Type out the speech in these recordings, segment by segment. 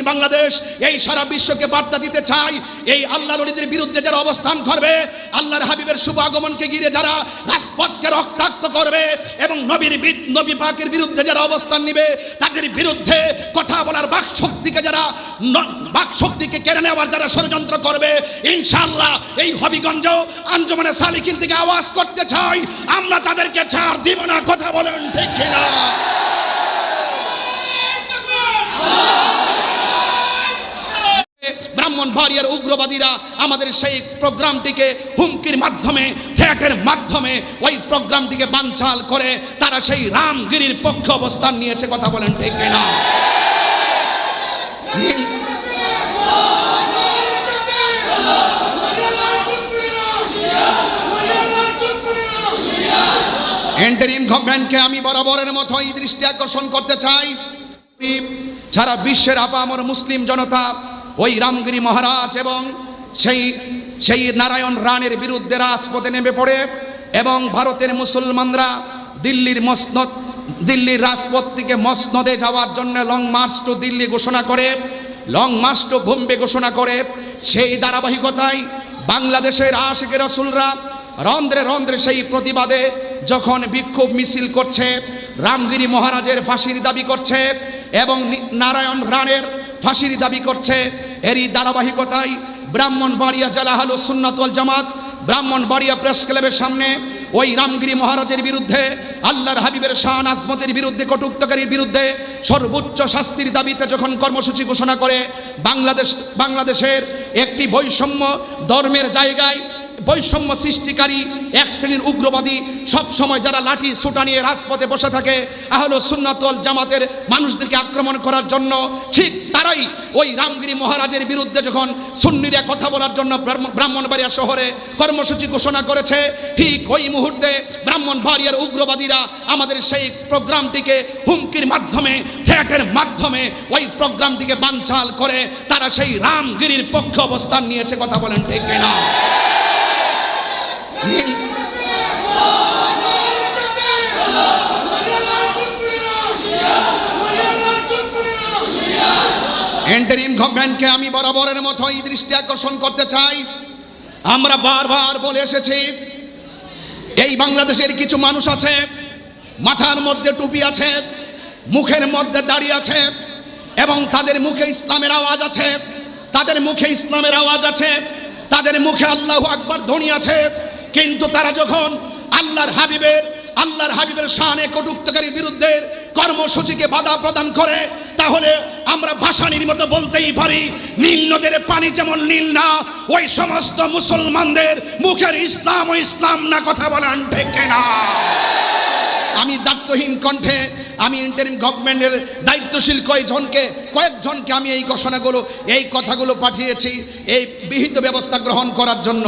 স্বাধীন বাংলাদেশ, এই সারা বিশ্বকে বার্তা দিতে চাই, এই আল্লাহ নদীদের বিরুদ্ধে যারা অবস্থান করবে, আল্লাহর হাবিবের শুভ আগমনকে ঘিরে যারা রাজপথকে রক্তাক্ত করবে এবং নবীর নবী পাকের বিরুদ্ধে যারা অবস্থান নিবে, তাদের বিরুদ্ধে কথা বলার বাক শক্তিকে যারা বাক শক্তিকে কেড়ে নেওয়ার যারা ষড়যন্ত্র করবে ইনশাল্লাহ এই হবিগঞ্জ আঞ্জমানে সালিকিন থেকে আওয়াজ করতে চাই। আমরা তাদেরকে ছাড় দিব না, কথা বলেন ঠিক কিনা? ব্রাহ্মণবাড়িয়ার উগ্রবাদীরা আমাদের সেই প্রোগ্রামটিকে হুমকির মাধ্যমে থ্রেটের মাধ্যমে, ওই প্রোগ্রামটিকে বানচাল করে তারা সেই রামগিরির পক্ষে অবস্থান নিয়েছে, কথা বলেন ঠিক কিনা? নীল এন্টারিম গভর্নমেন্টকে আমি বরাবরের মতো এই দৃষ্টি আকর্ষণ করতে চাই। সারা বিশ্বের আপামর মুসলিম জনতা ওই রামগিরি মহারাজ এবং সেই সেই নারায়ণ রানের বিরুদ্ধে রাজপথে নেমে পড়ে এবং ভারতের মুসলমানরা দিল্লির মসনদ, দিল্লির রাজপথ থেকে মসনদে যাওয়ার জন্য লং মার্চ টু দিল্লি ঘোষণা করে, লং মার্চ টু বোম্বে ঘোষণা করে, সেই ধারাবাহিকতায় বাংলাদেশের আশিক রসুলরা রন্ধ্রে রন্ধ্রে সেই প্রতিবাদে যখন বিক্ষোভ মিছিল করছে, রামগিরি মহারাজের ফাঁসির দাবি করছে এবং নারায়ণ রানের ফাঁসির দাবি করছে। এরই ধারাবাহিকতায় ব্রাহ্মণবাড়িয়া জেলা হলো সুন্নাতল জামাত। ব্রাহ্মণ বাড়িয়া প্রেস ক্লাবের সামনে ওই রামগিরি মহারাজের বিরুদ্ধে, আল্লাহর হাবিবের শান আজমতের বিরুদ্ধে, কটুক্তকারীর বিরুদ্ধে সর্বোচ্চ শাস্তির দাবিতে যখন কর্মসূচি ঘোষণা করে, বাংলাদেশ বাংলাদেশের একটি বৈষম্য ধর্মের জায়গায় বৈষম্য সৃষ্টিকারী এক শ্রেণির উগ্রবাদী সব সময় যারা লাঠি সুটা নিয়ে রাজপথে বসে থাকে, আহলো সুন্নাতল জামাতের মানুষদেরকে আক্রমণ করার জন্য, ঠিক তারাই ওই রামগিরি মহারাজের বিরুদ্ধে যখন সুন্নিরা কথা বলার জন্য ব্রাহ্মণবাড়িয়া শহরে কর্মসূচি ঘোষণা করেছে, ঠিক ওই মুহূর্তে ব্রাহ্মণবাড়িয়ার উগ্রবাদীরা আমাদের সেই প্রোগ্রামটিকে হুমকির মাধ্যমে, থ্রেটের মাধ্যমে ওই প্রোগ্রামটিকে বানচাল করে, তারা সেই রামগিরির পক্ষে অবস্থান নিয়েছে, কথা বলেন ঠিক কিনা? এন্টারিম গভর্নমেন্টকে আমি বরাবরের মতো এই দৃষ্টি আকর্ষণ করতে চাই। আমরা বারবার বলে এসেছি, এই বাংলাদেশের কিছু মানুষ আছে, মাথার মধ্যে টুপি আছে, মুখের মধ্যে দাড়ি আছে, এবং তাদের মুখে ইসলামের আওয়াজ আছে, তাদের মুখে ইসলামের আওয়াজ আছে, তাদের মুখে আল্লাহ আকবার ধ্বনি আছে কিন্তু তারা যখন আল্লাহর হাবিবের আল্লাহর হাবিবের শানে কটুক্তকারীর বিরুদ্ধে কর্মসূচিকে বাধা প্রদান করে, তাহলে আমরা ভাষানির মতো বলতেই পারি, নীল নদের পানি যেমন নীল না, ওই সমস্ত মুসলমানদের মুখের ইসলাম ও ইসলাম না কথা বলেন ঠিক না আমি দায়িত্বহীন কণ্ঠে, আমি ইন্টারিম গভর্নমেন্টের দায়িত্বশীল কয়েকজনকে কয়েকজনকে আমি এই ঘোষণাগুলো, এই কথাগুলো পাঠিয়েছি, এই বিহিত ব্যবস্থা গ্রহণ করার জন্য।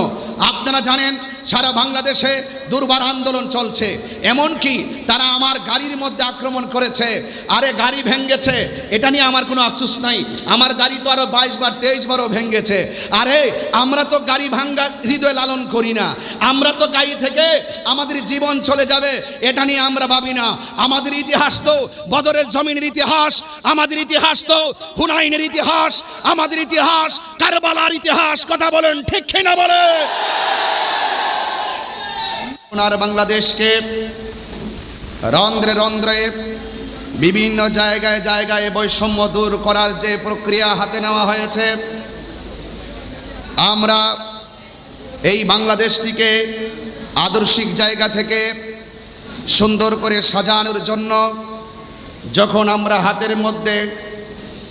আপনারা জানেন সারা বাংলাদেশে দুর্বার আন্দোলন চলছে। এমনকি তারা আমার গাড়ির মধ্যে আক্রমণ করেছে, আরে গাড়ি ভেঙ্গেছে এটা নিয়ে আমার কোনো আফসোস নাই। আমার গাড়ি তো আরও বাইশ বার, তেইশ বারও ভেঙ্গেছে আরে, আমরা তো গাড়ি ভাঙ্গা হৃদয় লালন করি না। আমরা তো গাড়ি থেকে আমাদের জীবন চলে যাবে, এটা নিয়ে আমরা ভাবি না। আমাদের ইতিহাস তো বদরের জমিনের ইতিহাস, আমাদের ইতিহাস তো হুনাইনের ইতিহাস, আমাদের ইতিহাস কারবালার ইতিহাস, কথা বলেন ঠিক না বলে? ওনার বাংলাদেশকে রন্ধ্রে রন্ধ্রে বিভিন্ন জায়গায় জায়গায় বৈষম্য দূর করার যে প্রক্রিয়া হাতে নেওয়া হয়েছে, আমরা এই বাংলাদেশটিকে আদর্শিক জায়গা থেকে সুন্দর করে সাজানোর জন্য যখন আমরা হাতের মধ্যে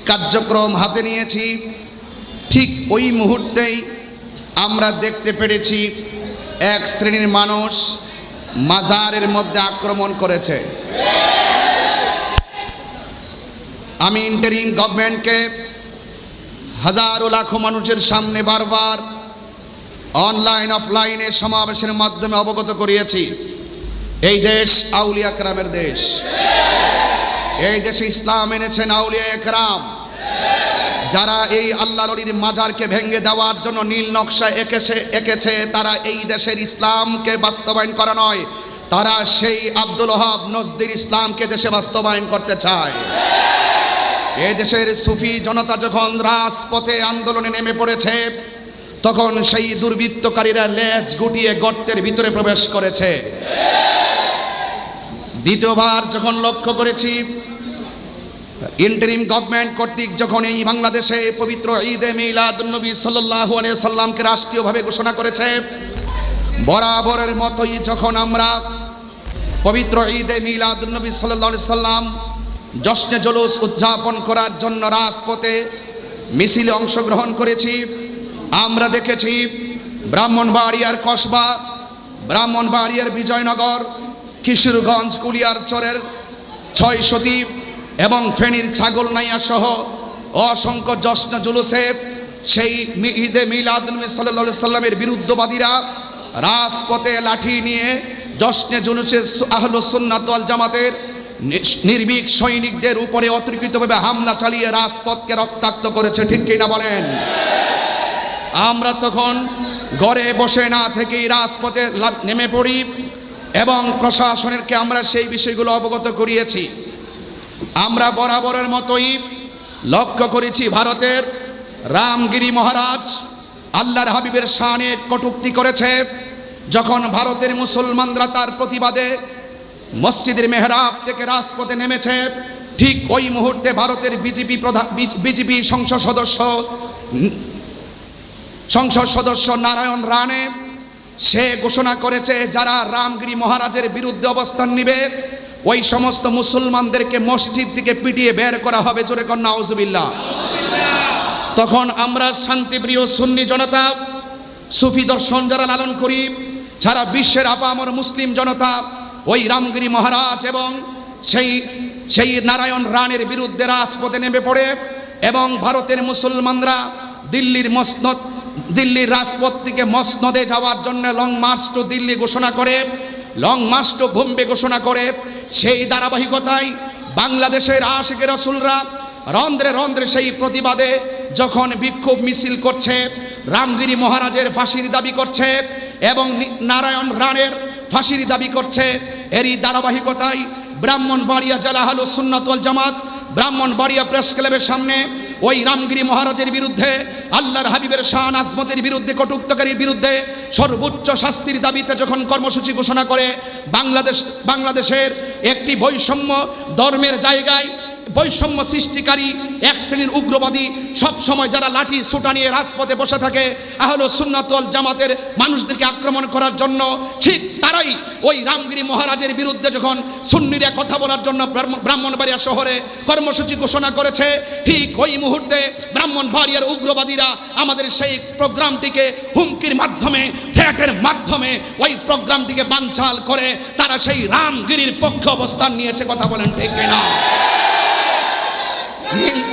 কার্যক্রম হাতে নিয়েছি, ঠিক ওই মুহূর্তেই আমরা দেখতে পেরেছি এক শ্রেণির মানুষ মাজারের মধ্যে আক্রমণ করেছে। আমি ইন্টারিং গভর্নমেন্টকে হাজারো লাখো মানুষের সামনে বারবার অনলাইন অফলাইনে সমাবেশের মাধ্যমে অবগত করিয়েছি। এই দেশ আউলিয়া একরামের দেশ। এই দেশে ইসলাম এনেছেন আউলিয়া একরাম যারা এই আল্লাহ নদীর মাজারকে ভেঙে দেওয়ার জন্য নীল নকশা এঁকেছে এঁকেছে, তারা এই দেশের ইসলামকে বাস্তবায়ন করা নয়। তারা সেই আব্দুল ওহাব নজদির ইসলামকে দেশে বাস্তবায়ন করতে চায়। এ দেশের সুফি জনতা যখন রাজপথে আন্দোলনে নেমে পড়েছে, তখন সেই দুর্বৃত্তকারীরা লেজ গুটিয়ে গর্তের ভিতরে প্রবেশ করেছে। দ্বিতীয়বার যখন লক্ষ্য করেছি ইন্টারিম গভর্নমেন্ট কর্তৃক যখন এই বাংলাদেশে পবিত্র ঈদে মিলাদুন্নবী সাল্লাল্লাহু আলাইহি সাল্লামকে রাষ্ট্রীয়ভাবে ঘোষণা করেছে, বরাবরের মতোই যখন আমরা পবিত্র ঈদে মিলাদুন্নবী সাল্লাল্লাহু আলাইহি সাল্লাম জশ্নে জলুস উদযাপন করার জন্য রাজপথে মিছিলে অংশগ্রহণ করেছি, আমরা দেখেছি ব্রাহ্মণবাড়িয়ার কসবা, ব্রাহ্মণবাড়িয়ার বিজয়নগর, কিশোরগঞ্জ, কুলিয়ার চরের ছয় সতী এবং ফেনীর ছাগল নাইয়া সহ অসংখ্য জশ্ন জুলুসেফ, সেই মি- ঈদে মিলাদ সাল্লাহ সাল্লামের বিরুদ্ধবাদীরা রাজপথে লাঠি নিয়ে জশ্নে জুলুসে আহল সুন্নাত ওয়াল জামাতের নির্ভীক সৈনিকদের উপরে অতর্কিতভাবে হামলা চালিয়ে রাজপথকে রক্তাক্ত করেছে, ঠিক কিনা বলেন? আমরা তখন ঘরে বসে না থেকেই রাজপথে নেমে পড়ি এবং প্রশাসনেরকে আমরা সেই বিষয়গুলো অবগত করিয়েছি। আমরা বরাবরের মতোই লক্ষ্য করেছি ভারতের রামগিরি মহারাজ আল্লাহর হাবিবের শানে কটুক্তি করেছে, যখন ভারতের মুসলমানরা তার প্রতিবাদে মসজিদের মেহরাব থেকে রাজপথে নেমেছে, ঠিক ওই মুহূর্তে ভারতের বিজেপি প্রধান বিজেপি সংসদ সদস্য সংসদ সদস্য নারায়ণ রানে সে ঘোষণা করেছে, যারা রামগিরি মহারাজের বিরুদ্ধে অবস্থান নিবে ওই সমস্ত মুসলমানদেরকে মসজিদ থেকে পিটিয়ে বের করা হবে, জোরে কন্যা তখন আমরা শান্তিপ্রিয় সুন্নি জনতা, সুফি দর্শন যারা লালন করি, সারা বিশ্বের আপামর মুসলিম জনতা, ওই রামগিরি মহারাজ এবং সেই সেই নারায়ণ রানের বিরুদ্ধে রাজপথে নেমে পড়ে এবং ভারতের মুসলমানরা দিল্লির মসনদ, দিল্লির রাজপথ থেকে মসনদে যাওয়ার জন্য লং মার্চ টু দিল্লি ঘোষণা করে লং মার্চ টু বোম্বে ঘোষণা করে সেই ধারাবাহিকতায় বাংলাদেশের আশেকের রসুলরা রন্ধ্রে রন্ধ্রে সেই প্রতিবাদে যখন বিক্ষোভ মিছিল করছে, রামগিরি মহারাজের ফাঁসির দাবি করছে এবং নারায়ণ রানের ফাঁসির দাবি করছে, এরই ধারাবাহিকতায় ব্রাহ্মণবাড়িয়া জেলা হল সুন্নাতল জামাত, ব্রাহ্মণবাড়িয়া প্রেস ক্লাবের সামনে ওই রামগিরি মহারাজের বিরুদ্ধে, আল্লাহর হাবিবের শান আজমতের বিরুদ্ধে, কটুক্তকারীর বিরুদ্ধে সর্বোচ্চ শাস্তির দাবিতে যখন কর্মসূচি ঘোষণা করে, বাংলাদেশ বাংলাদেশের একটি বৈষম্য ধর্মের জায়গায় বৈষম্য সৃষ্টিকারী এক শ্রেণির উগ্রবাদী সব সময় যারা লাঠি সুটা নিয়ে রাজপথে বসে থাকে, আহলো সুন্নাতল জামাতের মানুষদেরকে আক্রমণ করার জন্য, ঠিক তারাই ওই রামগিরি মহারাজের বিরুদ্ধে যখন সুন্নিরা কথা বলার জন্য ব্রাহ্মণবাড়িয়া শহরে কর্মসূচি ঘোষণা করেছে, ঠিক ওই মুহূর্তে ব্রাহ্মণবাড়িয়ার উগ্রবাদীরা আমাদের সেই প্রোগ্রামটিকে হুমকির মাধ্যমে, থ্রেটের মাধ্যমে ওই প্রোগ্রামটিকে বানচাল করে, তারা সেই রামগিরির পক্ষে অবস্থান নিয়েছে, কথা বলেন ঠিক না এন্টারিম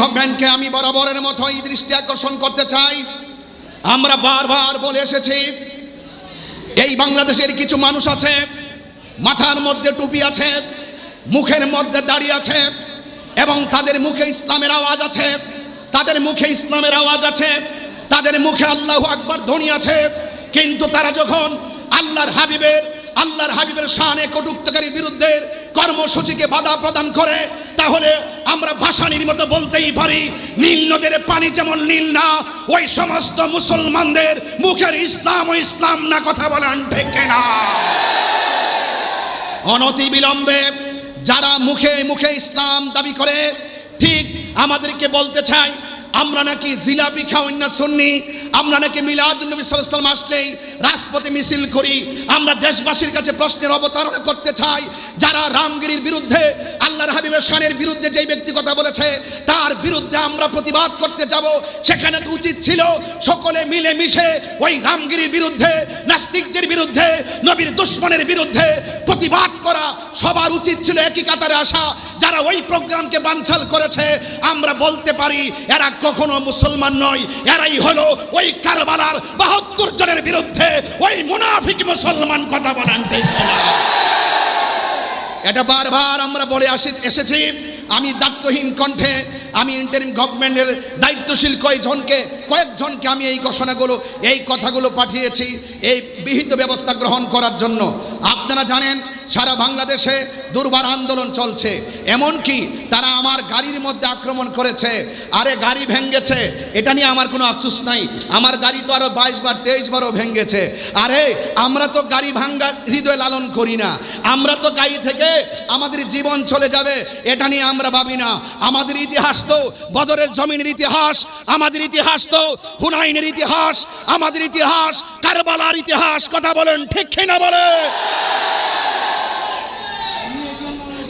গভর্নমেন্টকে আমি বরাবরের মতো এই দৃষ্টি আকর্ষণ করতে চাই। আমরা বারবার বলে এসেছি, এই বাংলাদেশের কিছু মানুষ আছে, মাথার মধ্যে টুপি আছে, মুখের মধ্যে দাড়ি আছে, এবং তাদের মুখে ইসলামের আওয়াজ আছে, তাদের মুখে ইসলামের আওয়াজ আছে, তাদের মুখে আল্লাহ আকবর ধ্বনি আছে কিন্তু তারা যখন আল্লাহর হাবিবের আল্লাহর হাবিবের শানে কটুক্তকারীর বিরুদ্ধে কর্মসূচিকে বাধা প্রদান করে, তাহলে আমরা ভাসানির মতো বলতেই পারি, নীল নদের পানি যেমন নীল না, ওই সমস্ত মুসলমানদের মুখের ইসলাম ও ইসলাম না কথা বলেন ঠিক না অনতি বিলম্বে যারা মুখে মুখে ইসলাম দাবি করে, ঠিক আমাদেরকে বলতে চাই আমরা নাকি জিলাপি খাওয়াই না শুননি আমরা নাকি মিলাদ আসলেই রাজপথে মিছিল করি আমরা দেশবাসীর কাছে প্রশ্নের অবতারণা করতে চাই যারা রামগিরির বিরুদ্ধে, আল্লাহর হাবিবের শানের বিরুদ্ধে যেই ব্যক্তি কথা বলেছে, তার বিরুদ্ধে আমরা প্রতিবাদ করতে যাব। সেখানে তো উচিত ছিল সকলে মিলে মিশে ওই রামগিরির বিরুদ্ধে, নাস্তিকদের বিরুদ্ধে, নবীর দুশ্মনের বিরুদ্ধে প্রতিবাদ করা সবার উচিত ছিল একই কাতারে আসা। যারা ওই প্রোগ্রামকে বানচাল করেছে, আমরা বলতে পারি এরা কখনো মুসলমান নয়, এরাই হলো ওই কারবালার বাহাত্তর জনের বিরুদ্ধে ওই মুনাফিক মুসলমান কথা বলেন ঠিক এটা বারবার আমরা বলে আসি, এসেছি। আমি দায়িত্বহীন কণ্ঠে, আমি ইন্টারিম গভর্নমেন্টের দায়িত্বশীল কয়েকজনকে কয়েকজনকে আমি এই ঘোষণাগুলো, এই কথাগুলো পাঠিয়েছি, এই বিহিত ব্যবস্থা গ্রহণ করার জন্য। আপনারা জানেন সারা বাংলাদেশে দুর্বার আন্দোলন চলছে। এমনকি তারা আমার গাড়ির মধ্যে আক্রমণ করেছে, আরে গাড়ি ভেঙ্গেছে, এটা নিয়ে আমার কোনো আফসোস নাই। আমার গাড়ি তো আরও বাইশ বার, তেইশ বারও ভেঙ্গেছে। আরে, আমরা তো গাড়ি ভাঙ্গা হৃদয় লালন করি না। আমরা তো গাড়ি থেকে আমাদের জীবন চলে যাবে, এটা নিয়ে আমরা ভাবি না। আমাদের ইতিহাস তো বদরের জমিনের ইতিহাস, আমাদের ইতিহাস তো হুনাইনের ইতিহাস, আমাদের ইতিহাস কারবালার ইতিহাস, কথা বলেন ঠিক কিনা বলে?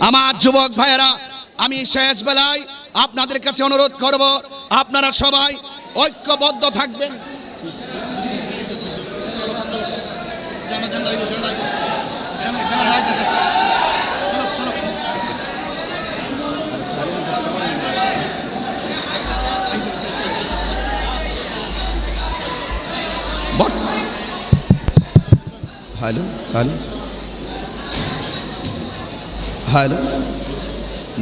আমার যুবক ভাইয়েরা, আমি শেষ বেলায় আপনাদের কাছে অনুরোধ করব, আপনারা সবাই ঐক্যবদ্ধ থাকবেন। হ্যালো হ্যালো হ্যালো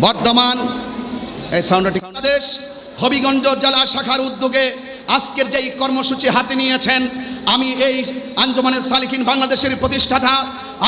বর্তমান এই সাউন্ডটি বাংলাদেশ হবিগঞ্জ জেলা শাখার উদ্যোগে আজকের যে এই কর্মসূচি হাতে নিয়েছেন, আমি এই আঞ্জমানের সালিকিন বাংলাদেশের প্রতিষ্ঠাতা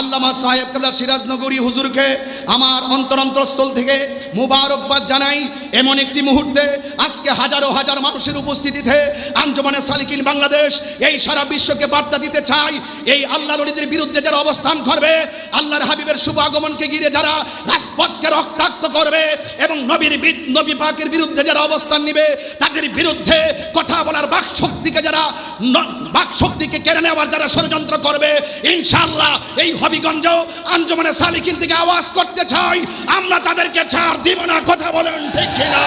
আল্লামা সাহেব কাবলা সিরাজনগরী হুজুরকে আমার অন্তর অন্তরস্থল থেকে মুবারকবাদ জানাই। এমন একটি মুহূর্তে আজকে হাজারো হাজার মানুষের উপস্থিতিতে আঞ্জমানের সালিকিন বাংলাদেশ এই সারা বিশ্বকে বার্তা দিতে চাই। এই আল্লাহ নদীদের বিরুদ্ধে যারা অবস্থান করবে, আল্লাহর হাবিবের শুভ আগমনকে ঘিরে যারা রাজপথকে রক্তাক্ত করবে এবং নবীর নবী পাকের বিরুদ্ধে যারা অবস্থান নিবে, তাদের বিরুদ্ধে কথা বলার বাক শক্তিকে যারা বাক শক্তিকে কেড়ে নেওয়ার যারা ষড়যন্ত্র করবে ইনশাল্লাহ এই হবিগঞ্জ আঞ্জমানে সালিকিন থেকে আওয়াজ করতে চাই। আমরা তাদেরকে ছাড় দিব না, কথা বলেন ঠিক কিনা?